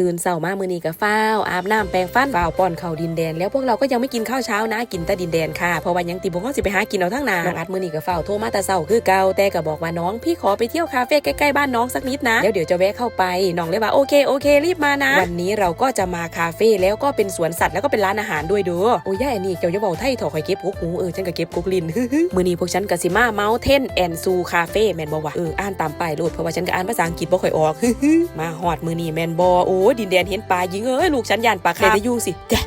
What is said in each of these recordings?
ตื่นเช้ามามือนี้ก็ฟ้าวอาบน้ำแปรงฟันฟ้าวป้อนข้าวดินแดน แล้วพวกเราก็ยังไม่กินข้าวเช้านะ กินแต่ดินแดนค่ะเพราะว่ายังติบ่ฮ้อสิไปหากินเอาทั้งนาน้องอัดมือนี้ก็ฟ้าวโทรมาแต่เช้าคือเก่าแต่ก็บอกว่าน้องพี่ขอไปเที่ยวคาเฟ่ใกล้ๆบ้านน้องสักนิดนะแล้วเดี๋ยวจะแวะเข้าไปน้องเลยว่าโอเคโอเครีบมานะ วันนี้เราก็จะมาคาเฟ่แล้วก็เป็นสวนสัตว์แล้วก็เป็นร้านอาหารด้วยเด้อโอ้ยแย่นนี้เกี่ยวจะบอกไทยถอคอยเก็บกุ๊กหูเออฉันก็เก็บกุ๊กลินมื้อนี้พวกฉันก็สิมาเมาเทนแอนซูคาเฟ่แมนบ่วะเอออ่านตามป้ายโลดเพราะว่าฉันก็อ่านภาษาอังกฤษบ่ค่อยออกมาฮอดมือนี้แมนบ่โอ้ดินแดนเห็นปลายิงเอ้ยลูกฉันย่านปลาคาได้อยู่สิจ้ะ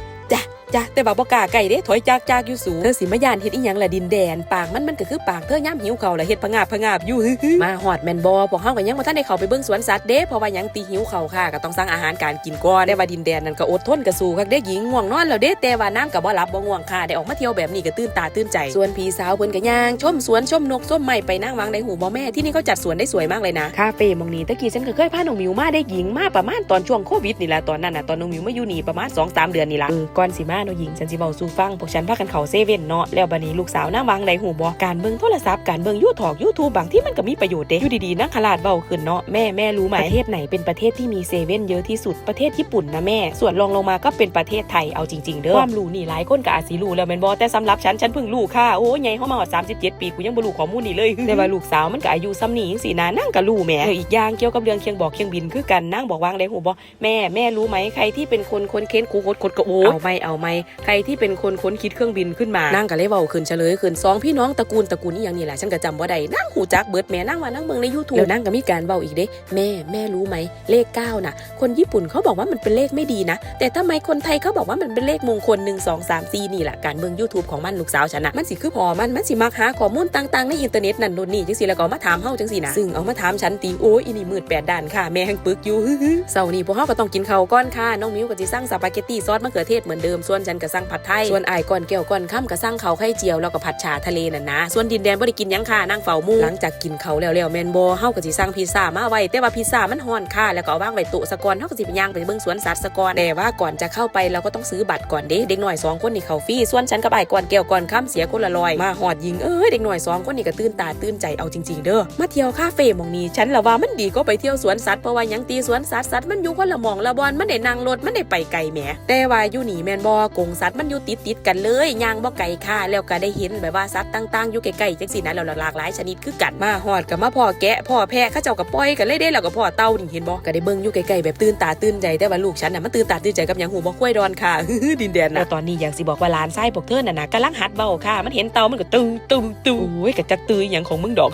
จ้ะจ้ะแต่ว่าบ่กล้าใกล้เด้ถอยจากจากอยู่สูงเธอสิมาย่านเฮ็ดอีหยังล่ะดินแดน ปากมันมันก็คือปากเธอย่ามหิวเขาวล่ะเฮ็ดผงาบผงาบอยู่มาฮอดแม่นบ่พวกเฮาก็ยังบ่ทันได้เข้าไปเบิ่งสวนสัตว์เด้เพราะว่ายังตีหิวเขาวค่ะก็ต้องสั่งอาหารการกินก่อนได้ว่าดินแดนนั่นก็อดทนก็สู้คักเด้หญิงง่วงนอนแล้วเด้แต่ว่านางก็บ่หลับบ่ง่วงค่ะได้ออกมาเที่ยวแบบนี้ก็ตื่นตาตื่นใจ ส่วนพี่สาวเพิ่นก็ย่างชมสวนชมนกชมไม้ไปนั่งวางในหูบ่แม่ที่นี่เขาจัดสวนได้สวยมากเลยนะคาเฟ่หมองนี้ตะกี้ฉันก็เคยพาน้องหมิวมาได้หญิงมาประมาณตอนช่วงโควิดนี่แหละตอนนั้นน่ะตอนน้องหมิวมาอยู่นี่ประมาณ2-3เดือนนี่ล่ะเออก่อนสิมาเนาหญิงฉันสิเว้าสู่ฟังพวกฉันพากันเขาเซเว่นเนาะแล้วบัดนี้ลูกสาวนั่งวางในหูบ่การเบิ่งโทรศัพท์การเบิ่งยูทอกยูทูบบางที่มันก็มีประโยชน์เด้อยู่ดีๆนั่งขลาดเบาขึ้นเนาะแม่แม่รู้ไหมประเทศไหนเป็นประเทศที่มีเซเว่นเยอะที่สุดประเทศญี่ปุ่นนะแม่ ส่วนรองลงมาก็เป็นประเทศไทยเอาจริงๆเด้อความรู้นี่หลายคนก็อาจสิรู้แล้วแม่นบ่แต่สำหรับฉันฉันเพิ่งรู้ค่ะโอ้ยใหญ่เฮามาฮอด37ปีกูยังบ่รู้ข้อมูลนี่เลยแต่ว่าลูกสาวมันก็อายุซ้ำนี้จังซี่นะนั่งก็รู้แมแล้วอีกอย่างเกี่ยวกับเรื่องเคียงบอกเคียงบินคือกันนั่งบอกวางไดหูบ่แม่แม่รู้ไหมใครที่เป็นคนคนเค้นคูโคดคดกรโอ้เอาไม่เอาไม่ใครที่เป็นคนค้นคิดเครื่องบินขึ้นมานั่งก็เลยเว้าขึ้นเฉลยขึ้นสองพี่น้องตระกูลตระกูลนี่อย่างนี้แหละฉันก็จำบ่ได้นั่งหูจักเบิดแม่นั่งว่านั่งเบิ่งใน YouTube แล้วนั่งก็มีการเว้าอีกเด้ แม่แม่รู้ไหมเลข9น่ะคนญี่ปุ่นเขาบอกว่ามันเป็นเลขไม่ดีนะ แต่ทำไมคนไทยเขาบอกว่ามันเป็นเลขมงคล1 2 3 4นี่แหละการเบิ่ง YouTube ของมันลูกสาวฉันน่ะมันสิคือพอมันมันสิมักหาข้อมูลต่างๆในอินเทอร์เน็ตนั่นนู่นนี่จังซี่แล้วก็เอามาถามเฮาจังซี่นะซึ่งเอามาถามฉันตีโอ้ยอีนี่มืดแปดด้านค่ะแม่แห่งปึกอยู่เสาร์นี้พวกเฮาก็ต้องกินข้าวก้อนค่ะน้องมิวก็สิสั่งสปาเกตตี้ซอสมะเขือเทศเหมือนเดิมส่วนฉันก็สั่งผัดไทยส่วนไอายก่อนแก้วก่อนค่ำก็สั่งเขาไข่เจียวแล้วก็ผัดฉ่าทะเลน่ะนะส่วนดินแดนบ่ได้กินยังค่ะนั่งเฝ้ามู่หลังจากกินเขาแล้วแล้วแม่นบ่เฮาก็สิสั่งพิซซ่ามาไว้แต่ว่าพิซซ่ามันฮ้อนค่ะแล้วก็วางไว้โต๊ะซะก่อนเฮาก็สิไปย่างไปเบิ่งสวนสัตว์ซะก่อนแต่ว่าก่อนจะเข้าไปเราก็ต้องซื้อบัตรก่อนเด้เด็กหน้อยสองคนนี่เขาฟรีส่วนฉันกับไอายก่อนแก้วก่อนค่ำเสียคนละร้อยมาฮอดยิงเอ้ยเด็กหน้อยสองคนนี่ก็ตื่นตาตื่นใจเอาจริงๆเด้อมาเที่ยวคาเฟ่หมองนี้ฉันละว่ามันดีก็ไปเที่ยวสวนสัตว์เพราะว่ายังตีสวนสัตว์สัตว์มันอยู่คนละหมองละบอนมันได้นั่งรถมันได้ไปไกลแหมแต่ว่าอยู่นี่แมนบ่อกงสัตว์มันอยู่ติดติดกันเลยย่างบ่ไกลค่ะแล้วก็ได้เห็นแบบว่าสัตว์ต่างๆอยู่ใกล้ๆจังซี่นะแล้วหลากหลายชนิดคือกันมาฮอดก็มาพ่อแกะพ่อแพะเขาเจ้าก็ปล่อยกันเลยเด้แล้วก็พ่อเต่านี่เห็นบ่ก็ได้เบิ่งอยู่ไกลๆแบบตื่นตาตื่นใจแต่ว่าลูกฉันน่ะมันตื่นตาตื่นใจกับยังหูบ่ค่อยดอนค่ะดินแดนนะตอนนี้อยากสิบอกว่าหลานไส้พวกเธอน่ะนะกำลังหัดเบาค่ะ มันเห็นเต่ามันก็ตึงตึงตึงโอ้ยกะจักตืออย่างของมึงดอก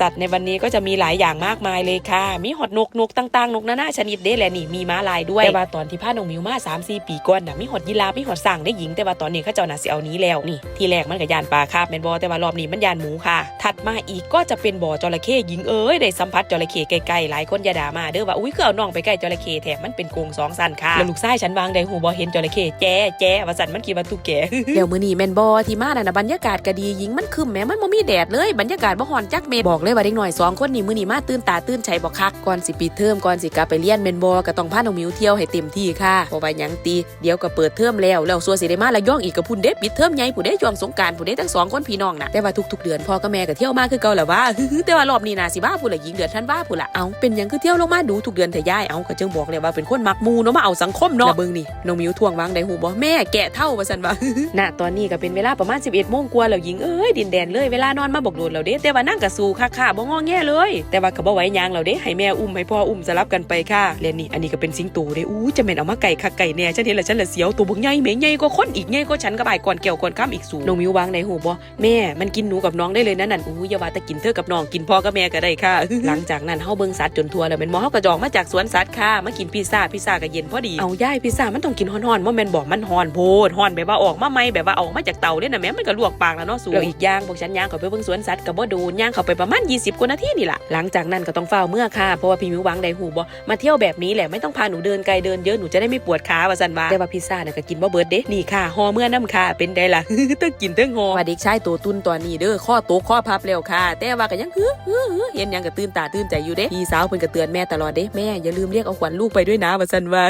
สัตว์ในวันนี้ก็จะมีหลายอย่างมากมายเลยค่ะ มีหอดนกนกต่างๆ นกนานาชนิดเด้แหละนี่มีม้าลายด้วยแต่ว่าตอนที่พาน้องมิวมา3 4ปีก่อนน่ะมีหอดยีราฟมีหอดสั่งได้หญิงแต่ว่าตอนนี้เขาเจ้าน่ะสิเอานี้แล้วนี่ที่แรกมันก็ยานปลาคาบแม่นบ่แต่ว่ารอบนี้มันยานหมูค่ะ ถัดมาอีกก็จะเป็นบ่อจระเข้หญิงเอ้ยได้สัมผัสจระเข้ใกล้ๆหลายคนอย่าด่ามาเด้อว่าอุ้ยคือเอาน้องไปใกล้จระเข้แถมมันเป็นกรงสองสันค่ะแล้วลูกชายฉันวางได้หูบ่เห็นจระเข้แจ้แจ้ว่าสันมันคิดว่าตุกแกเดี๋ยวมื้อนี้แม่นบ่ที่มาน่ะนะบรรยากาศก็ดีหญิงมันคึมแหมมันบ่มีแดดเลยบรรยากาศบ่ฮ้อนจักเม็ดบอกเลยว่าเด็กน้อยสองคนนี่มื้อนี้มาตื่นตาตื่นใจบ่คักก่อนสิปิดเทอมก่อนสิกลับไปเรียนแม่นบ่ก็ต้องพาน้องมิวเที่ยวให้เต็มที่ค่ะเพราะว่าหยังตีเดี๋ยวก็เปิดเทอมแล้วแล้วสัวสิได้มาละย่องอีกกับพุ่นเด้ปิดเทอมใหญ่ผู้ใดช่วงสงกานต์ผู้ใดทั้งสองคนพี่น้องนะแต่ว่าทุกๆเดือนพ่อกับแม่ก็เที่ยวมาคือเก่าแหละว่าแต่ว่ารอบนี้นะสิบ้าผู้ละหญิงเดือนท่านว่าผู้ละเอาเป็นยังคือเที่ยวลงมาดูทุกเดือนแต่ย่ายเอาก็จึงบอกเลยว่าเป็นคนมักมูเนาะมาเอาสังคมเนาะเบิ่งนี่น้องมิวทวงวางได้หูบ่แม่แกะเท่าว่าซั่นว่าณตอนนี้ก็เป็นเวลาประมาณ 11โมงกว่าแล้วหญิงเอ้ยดินแดนเลยเวลานอนมาบอกโดนแล้วเด้แต่ว่านั่งกะสู้ค่ะค่ะบ่งอแงเลย แต่ว่าก็บ่ไหวยางแล้วเด้ให้แม่อุ้มให้พ่ออุ้มสลับกันไปค่ะและนี่อันนี้ก็เป็นสิงโตเด้อู้จะแม่นเอามาไก่คักไก่แน่ฉันเห็นแล้วฉันละเสียวตัวบักใหญ่แมใหญ่กว่าคนอีกใหญ่กว่าฉันก็บ่ายก่อนแก้วก่อนข้ามอีกสูงน้องมิววางในหูบ่แม่มันกินหนูกับน้องได้เลยนะนั่นอู้อย่าว่าแต่กินเธอกับน้องกินพ่อกับแม่ก็ได้ค่ะ หลังจากนั้นเฮาเบิ่งสัตว์จนทั่วแล้วแม่นบ่เฮาก็จองมาจากสวนสัตว์ค่ะมากินพิซซ่าพิซซ่าก็เย็นพอดีเอาย่ายพิซซ่ามันต้องกินฮ้อนๆบ่แม่นบอกมันฮ้อนโพดฮ้อนแบบว่าออกมาใหม่แบบว่าออกมาจากเตาเด้น่ะแม่มันก็ลวกปากแล้วเนาะสูแล้วอีกอย่างพวกฉันย่างเข้าไปเบิ่งสวนสัตว์ก็บ่โดนย่างเข้าไปประมาณ 20กว่านาทีนี่ล่ะหลังจากนั้นก็ต้องเฝ้าเมื่อค่ะเพราะว่าพี่มิววางได้หูบ่มาเที่ยวแบบนี้แหละไม่ต้องพาหนูเดินไกลเดินเยอะหนูจะได้ไม่ปวดขาว่าซั่นว่าแต่ว่าพิซซ่าน่ะก็กินบ่เบิดเด้นี่ค่ะห่อเมื่อน้ำค่ะเป็นได้ล่ะต้องกินเตึงห่อว่าเด็กชายตัวตุนตัวนี้เด้อข้อโตข้อพับแล้วค่ะ แต่ว่าก็ยังฮึฮึฮึเห็นยังก็ตื่นตาตื่นใจอยู่เด้พี่สาวเพิ่นก็เตือนแม่ตลอดเด้แม่อย่าลืมเรียกเอาขวัญลูกไปด้วยนะว่าซั่นว่า